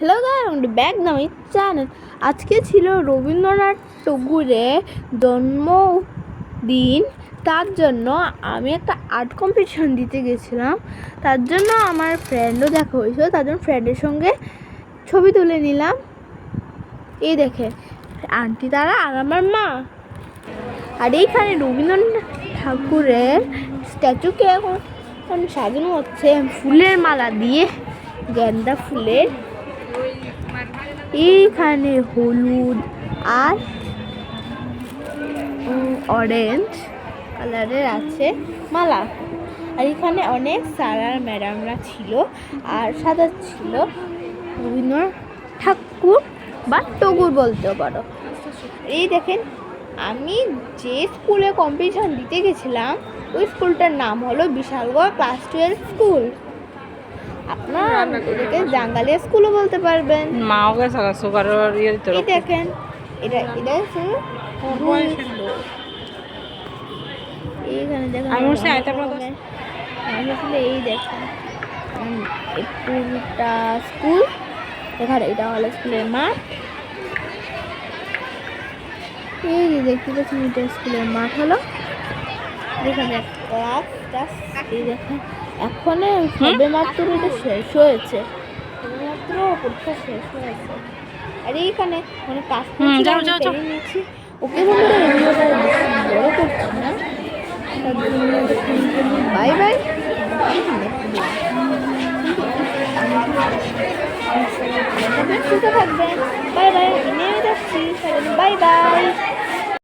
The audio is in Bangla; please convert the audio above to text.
হ্যালো গাইড ব্যাক না মাই চ্যানেল আজকে ছিল রবীন্দ্রনাথ ঠাকুরের জন্মদিন। তার জন্য আমি একটা আর্ট কম্পিটিশন দিতে গেছিলাম। তার জন্য আমার ফ্রেন্ডও দেখা হয়েছিল। তার জন্য ফ্রেন্ডের সঙ্গে ছবি তুলে নিলাম। এই দেখে আন্টি তারা আর আমার মা। আর এইখানে রবীন্দ্রনাথ ঠাকুরের স্ট্যাচুকে এখন সাজানো হচ্ছে। ফুলের মালা দিয়ে, গেন্দা ফুলের এইখানে হলুদ আর অরেঞ্জ কালারের আছে মালা। আর এখানে অনেক স্যার ম্যাডামরা ছিল আর সাদা ছিল। রবীন্দ্রনাথ ঠাকুর বা টগুর বলতে পারো। এই দেখেন, আমি যে স্কুলে কম্পিটিশন দিতে গেছিলাম, ওই স্কুলটার নাম হলো বিশালগড় ক্লাস টুয়েলভ স্কুল আপনারা এটাকে জাঙ্গালিয়া স্কুলও বলতে পারবেন। মাও গেছে সুগারের ইয়ে দিতে এই দেখেন এটা এটা হচ্ছে দুই floor। এইখানে দেখেন আমি বলছি আয়তা প্রকাশ। আমি আসলে এই দেখেন পুরোটা স্কুল এখানে এটা হলো স্কুলের মাঠ। এই যে দেখতে পাচ্ছেন এটা স্কুলের মাঠ হলো। এখানে ক্লাস ক্লাস এই দেখেন। এখন সবে মাত্র এটা শেষ হয়েছে। সবেমাত্র পরীক্ষা শেষ হয়েছে। আর এইখানে মানে কাজ। নিচ্ছি ওকে বন্ধুরা ভিডিওটা বড় করছি না। Bye bye. সুস্থ থাকবেন। বাই বাই নেমে যাচ্ছি। Bye bye.